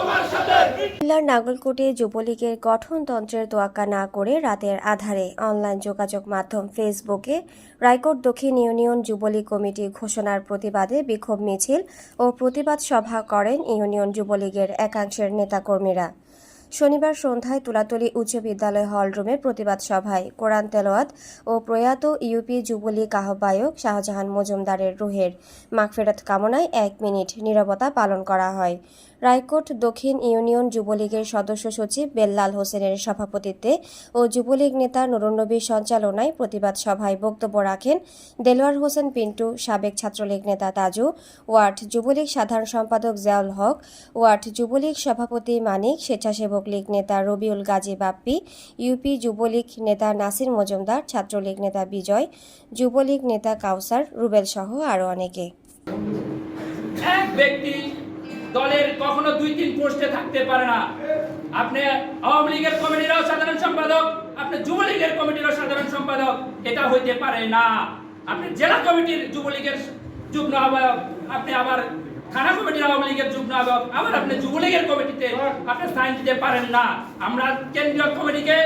কুমিল্লার নাগলকোটে যুবলীগের গঠনতন্ত্রের তোয়াক্কা না করে রাতের আধারে অনলাইন যোগাযোগ মাধ্যম ফেসবুকে রায়কোট দক্ষিণ ইউনিয়ন যুবলীগ কমিটি ঘোষণার প্রতিবাদে বিক্ষোভ মিছিল ও প্রতিবাদ সভা করেন ইউনিয়ন যুবলীগের একাংশের নেতাকর্মীরা। শনিবার সন্ধ্যায় তুলাতলী উচ্চ বিদ্যালয় হলরুমে প্রতিবাদ সভায় কোরআন তেলাওয়াত ও প্রয়াত ইউপি যুবলীগ আহ্বায়ক শাহজাহান মজুমদারের রুহের মাগফেরত কামনায় এক মিনিট নীরবতা পালন করা হয়। রায়কোট দক্ষিণ ইউনিয়ন যুবলীগের সদস্য সচিব বেল্লাল হোসেনের সভাপতিত্বে ও যুবলীগ নেতা নুরুন্নবীর সঞ্চালনায় প্রতিবাদ সভায় বক্তব্য রাখেন দেলোয়ার হোসেন পিন্টু, সাবেক ছাত্রলীগ নেতা তাজু, ওয়ার্ড যুবলীগ সাধারণ সম্পাদক জিয়াউল হক, ওয়ার্ড যুবলীগ সভাপতি মানিক, স্বেচ্ছাসেবক লীগ নেতা রবিউল গাজী বাপ্পি, ইউপি যুবলীগ নেতা নাসির মজুমদার, ছাত্রলীগ নেতা বিজয়, যুবলীগ নেতা কাউসার, রুবেল সহ আরও অনেকে। এক ব্যক্তি দলের কখনো দুই তিন পোস্টে থাকতে পারে না। আপনি আওয়ামী লীগের কমিটিরও সাধারণ সম্পাদক, আপনি যুবলীগের কমিটিরও সাধারণ সম্পাদক, এটা হইতে পারে না। আপনি জেলা কমিটির যুবলীগের যুগ্ম আহ্বায়ক, আপনি আবার থানা কমিটির আওয়ামী লীগের যুগ্ম আহ্বায়ক, আবার আপনি যুবলীগের কমিটিতে আপনি সাইন দিতে পারেন না। আমরা কেন্দ্রীয় কমিটিকে,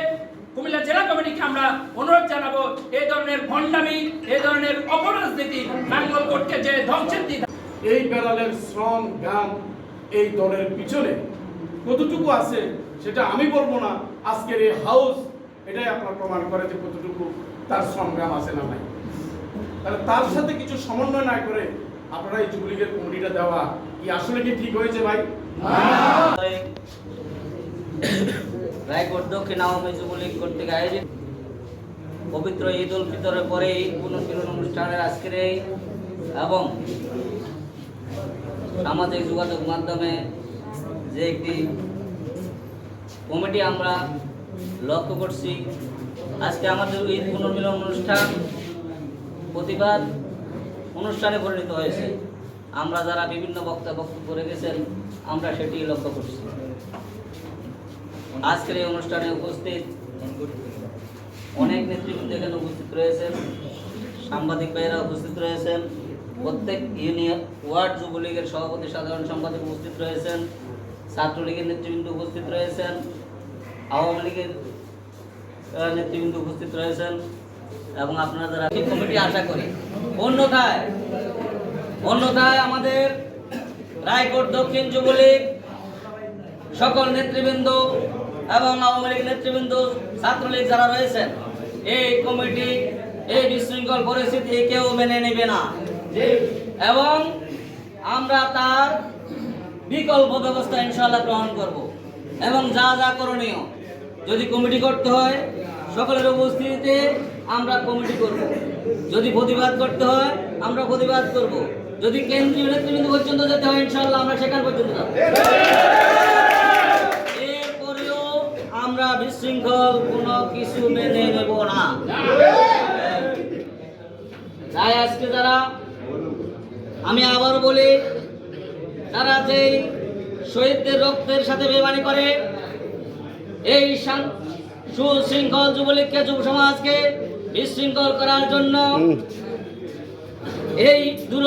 কুমিল্লা জেলা কমিটিকে আমরা অনুরোধ জানাব এই ধরনের ভণ্ডামি এই ধরনের অপরাজনীতি নাঙ্গলকোটকে যে ধ্বংসের দিক এই শ্রম গান এই দলের পিছনে কতটুকু আছে সেটা আমি বলব না। আজকের এই হাউস, এটাই আপনার প্রমাণ করে যে কতটুকু তার গান আছে না নাই। তাহলে তার সাথে কিছু সমন্বয় না করে আপনারা এই যুবলীগের কমিটিটা দেওয়া কি আসলে কি ঠিক হয়েছে ভাই? রায়কোট দক্ষিণ আওয়ামী যুবলীগ কর্তৃক আয়োজিত পবিত্র ঈদ উল ফিতরের পরে ঈদ পুনর্মিলন অনুষ্ঠানের আজকের এই এবং সামাজিক যোগাযোগ মাধ্যমে যে একটি কমিটি আমরা লক্ষ্য করছি, আজকে আমাদের ঈদ পুনর্মিলন অনুষ্ঠান প্রতিবাদ অনুষ্ঠানে পরিণত হয়েছে। আমরা যারা বিভিন্ন বক্তা বক্তব্য রেখেছেন, আমরা সেটি লক্ষ্য করছি। আজকের এই অনুষ্ঠানে উপস্থিত অনেক নেতৃবৃন্দ এখানে উপস্থিত রয়েছেন। সাংবাদিক ভাইয়েরা উপস্থিত রয়েছেন। প্রত্যেক ইউনিয়ন ওয়ার্ড যুবলীগের সভাপতি, সাধারণ সম্পাদক উপস্থিত রয়েছেন, ছাত্রলীগের নেতৃবৃন্দ উপস্থিত রয়েছেন, আওয়ামী লীগের নেতৃবৃন্দ উপস্থিত রয়েছেন এবং আপনারা যারা কমিটি আশা করি। অন্যথায় অন্যথায় আমাদের রায়কোট দক্ষিণ যুবলীগ সকল নেতৃবৃন্দ এবং আওয়ামী লীগ নেতৃবৃন্দ, ছাত্রলীগ যারা রয়েছেন, এই কমিটি, এই বিশৃঙ্খল পরিস্থিতি কেউ মেনে নেবে না। এবং আমরা তার বিকল্প ব্যবস্থা ইনশাল্লাহ গ্রহণ করব। এবং যা যা করণীয়, যদি কমিটি করতে হয়, সকলের উপস্থিতিতে আমরা কমিটি করব। যদি প্রতিবাদ করতে হয়, আমরা প্রতিবাদ করব। যদি কেন্দ্রীয় নেতৃবৃন্দ পর্যন্ত যেতে হয় ইনশাল্লাহ আমরা সেখান পর্যন্ত যাব। এরপরেও আমরা বিশৃঙ্খল কোনো কিছু মেনে নেব না তাই আজকে যারা আমি আবার বলি তারা যে শহীদদের রক্তের সাথে বেমানি করে এই সুশৃঙ্খল যুবলীগকে যুব সমাজকে বিশৃঙ্খল করার জন্য এই দূর